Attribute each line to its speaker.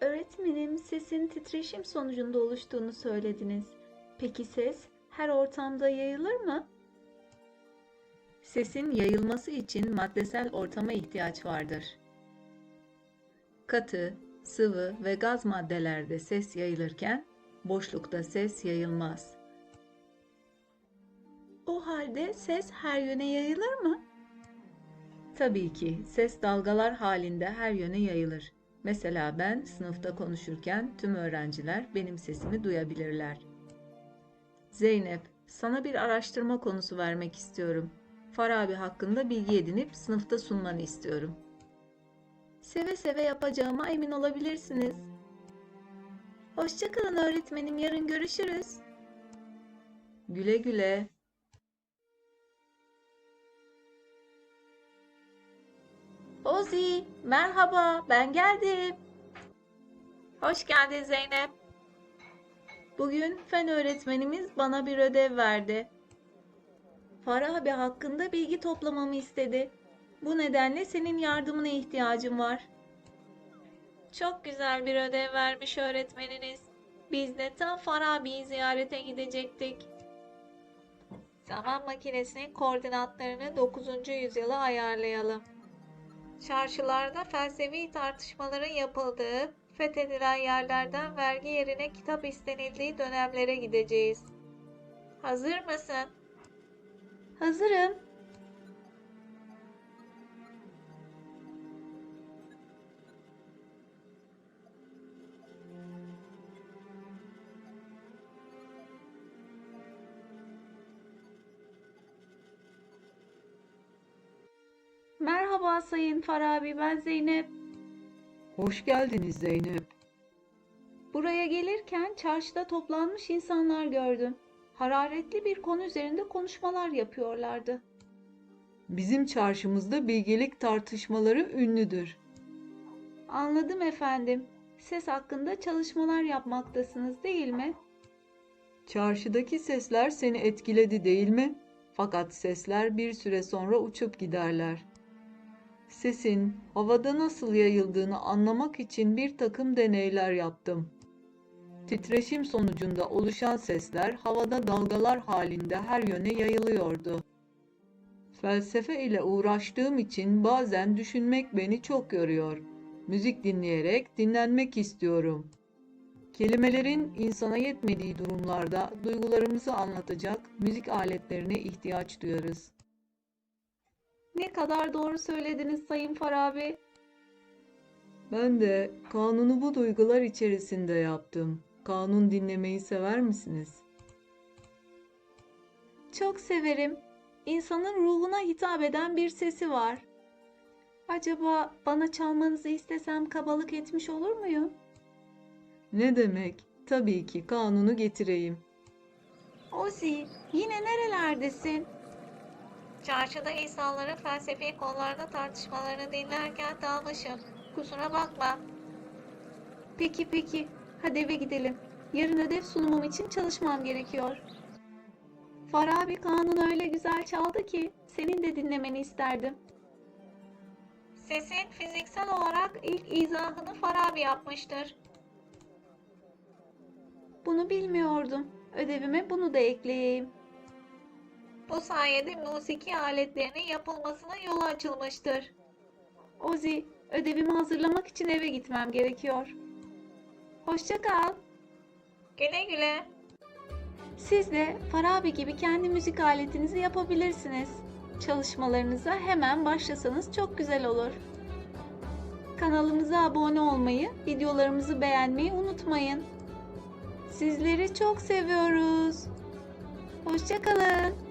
Speaker 1: Öğretmenim, sesin titreşim sonucunda oluştuğunu söylediniz. Peki ses her ortamda yayılır mı? Sesin yayılması için maddesel ortama ihtiyaç vardır. Katı, sıvı ve gaz maddelerde ses yayılırken boşlukta ses yayılmaz. O halde ses her yöne yayılır mı? Tabii ki ses dalgalar halinde her yöne yayılır. Mesela ben sınıfta konuşurken tüm öğrenciler benim sesimi duyabilirler. Zeynep, sana bir araştırma konusu vermek istiyorum. Farabi hakkında bilgi edinip sınıfta sunmanı istiyorum. Seve seve yapacağıma emin olabilirsiniz. Hoşçakalın öğretmenim, yarın görüşürüz. Güle güle. Ozi, merhaba, ben geldim. Hoş geldin Zeynep. Bugün fen öğretmenimiz bana bir ödev verdi. Farabi hakkında bilgi toplamamı istedi. Bu nedenle senin yardımına ihtiyacım var. Çok güzel bir ödev vermiş öğretmeniniz. Biz de tam Farabi'yi ziyarete gidecektik. Zaman makinesinin koordinatlarını 9. yüzyıla ayarlayalım. Çarşılarda felsefi tartışmaların yapıldığı, fethedilen yerlerden vergi yerine kitap istenildiği dönemlere gideceğiz. Hazır mısın? Hazırım. Merhaba Sayın Farabi, ben Zeynep.
Speaker 2: Hoş geldiniz Zeynep.
Speaker 1: Buraya gelirken çarşıda toplanmış insanlar gördüm. Hararetli bir konu üzerinde konuşmalar yapıyorlardı.
Speaker 2: Bizim çarşımızda bilgelik tartışmaları ünlüdür.
Speaker 1: Anladım efendim. Ses hakkında çalışmalar yapmaktasınız değil mi?
Speaker 2: Çarşıdaki sesler seni etkiledi değil mi? Fakat sesler bir süre sonra uçup giderler. Sesin havada nasıl yayıldığını anlamak için bir takım deneyler yaptım. Titreşim sonucunda oluşan sesler havada dalgalar halinde her yöne yayılıyordu. Felsefe ile uğraştığım için bazen düşünmek beni çok yoruyor. Müzik dinleyerek dinlenmek istiyorum. Kelimelerin insana yetmediği durumlarda duygularımızı anlatacak müzik aletlerine ihtiyaç duyarız.
Speaker 1: Ne kadar doğru söylediniz Sayın Farabi.
Speaker 2: Ben de kanunu bu duygular içerisinde yaptım. Kanun dinlemeyi sever misiniz?
Speaker 1: Çok severim. İnsanın ruhuna hitap eden bir sesi var. Acaba bana çalmanızı istesem kabalık etmiş olur muyum?
Speaker 2: Ne demek? Tabii ki kanunu getireyim.
Speaker 1: Ozi, yine nerelerdesin? Çarşıda insanların felsefi konularda tartışmalarını dinlerken dalmışım. Kusura bakma. Peki peki. Hadi eve gidelim. Yarın ödev sunumum için çalışmam gerekiyor. Farabi kanunu öyle güzel çaldı ki senin de dinlemeni isterdim. Sesin fiziksel olarak ilk izahını Farabi yapmıştır. Bunu bilmiyordum. Ödevime bunu da ekleyeyim. Bu sayede musiki aletlerinin yapılmasına yolu açılmıştır. Ozi, ödevimi hazırlamak için eve gitmem gerekiyor. Hoşça kal. Güle güle. Siz de Farabi gibi kendi müzik aletinizi yapabilirsiniz. Çalışmalarınıza hemen başlasanız çok güzel olur. Kanalımıza abone olmayı, videolarımızı beğenmeyi unutmayın. Sizleri çok seviyoruz. Hoşça kalın.